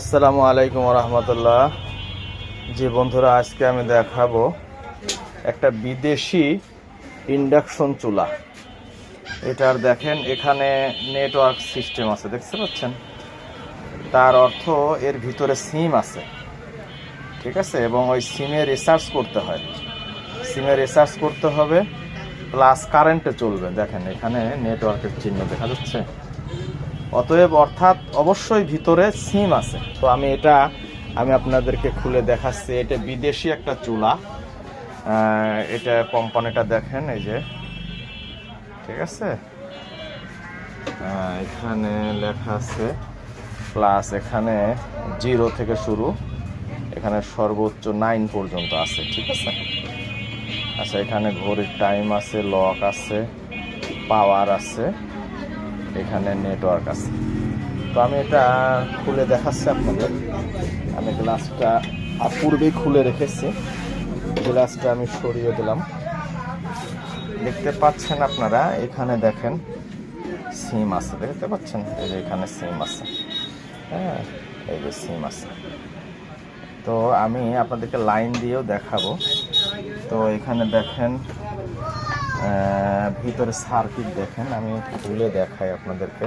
আসসালামু আলাইকুম রহমতুল্লাহ যে বন্ধুরা, আজকে আমি দেখাবো একটা বিদেশি ইন্ডাকশন চুলা। এটার দেখেন, এখানে নেটওয়ার্ক সিস্টেম আছে, দেখতে পাচ্ছেন? তার অর্থ এর ভিতরে সিম আছে, ঠিক আছে? এবং ওই সিমে রিসার্চ করতে হয়। সিমে রিসার্চ করতে হবে, প্লাস কারেন্টে চলবে। দেখেন, এখানে নেটওয়ার্কের চিহ্ন দেখা যাচ্ছে। অতএব অর্থাৎ অবশ্যই ভিতরে সিম আছে। তো আমি এটা, আমি আপনাদেরকে খুলে দেখাচ্ছি। এটা বিদেশি একটা চুলা। এটা কোম্পানিটা দেখেন, এই যে। ঠিক আছে? এখানে লেখা আছে প্লাস এখানে জিরো থেকে শুরু। এখানে সর্বোচ্চ নাইন পর্যন্ত আছে, ঠিক আছে? আচ্ছা এখানে ঘড়ির টাইম আছে লক আছে পাওয়ার আছে। এখানে নেটওয়ার্ক আছে। তো আমি এটা খুলে দেখাচ্ছি আপনাদের। আমি গ্লাসটা পূর্বেই খুলে রেখেছি। গ্লাসটা আমি সরিয়ে দিলাম। দেখতে পাচ্ছেন আপনারা, এখানে দেখেন সিম আছে। দেখতে পাচ্ছেন? এই যে এখানে সিম আছে। হ্যাঁ এই যে সিম আছে। তো আমি আপনাদেরকে লাইন দিয়েও দেখাবো। তো এখানে দেখেন ভিতরে সার্কিট দেখেন আমি খুলে দেখাই আপনাদেরকে।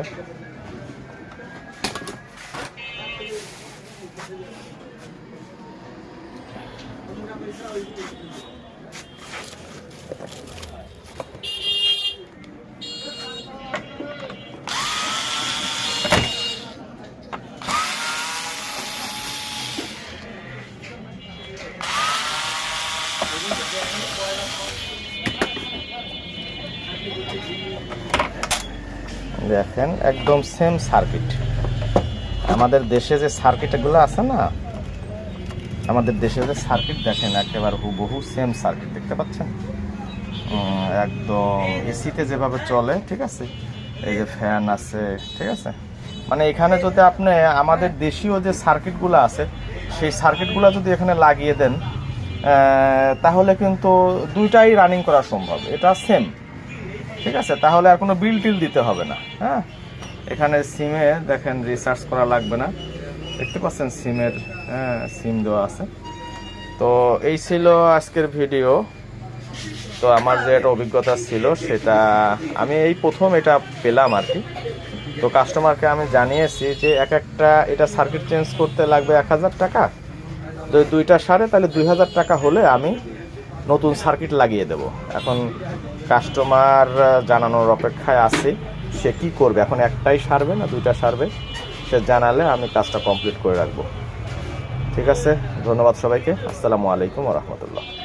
দেখেন, একদম সেম সার্কিট আমাদের দেশে যে সার্কিটগুলো আছে না, আমাদের দেশে যে সার্কিট দেখেন, একেবারে হুবহু সেম সার্কিট দেখতে পাচ্ছেন? একদম এসিতে যেভাবে চলে, ঠিক আছে? এই যে ফ্যান আছে, ঠিক আছে? মানে এখানে যদি আপনি, আমাদের দেশীয় যে সার্কিটগুলো আছে, সেই সার্কিটগুলো যদি এখানে লাগিয়ে দেন তাহলে কিন্তু দুইটাই রানিং করা সম্ভব। এটা সেম ঠিক আছে? তাহলে আর কোনো বিল টিল দিতে হবে না হ্যাঁ? এখানে সিমে দেখেন রিসার্চ করা লাগবে না। দেখতে পাচ্ছেন সিমের হ্যাঁ সিম দেওয়া আছে। তো এই ছিল আজকের ভিডিও তো আমার যে একটা অভিজ্ঞতা ছিল সেটা আমি এই প্রথম এটা পেলাম আর কি। তো কাস্টমারকে আমি জানিয়েছি যে এক একটা এটা সার্কিট চেঞ্জ করতে লাগবে এক হাজার টাকা। তো দুইটা সারে তাহলে দুই হাজার টাকা হলে আমি নতুন সার্কিট লাগিয়ে দেব। এখন কাস্টমার জানানোর অপেক্ষায় আছে। সে কি করবে? এখন একটাই সারবে না দুইটা সারবে? সে জানালে আমি কাজটা কমপ্লিট করে রাখব। ঠিক আছে? ধন্যবাদ সবাইকে। আসসালামু আলাইকুম রহমতুল্লাহ।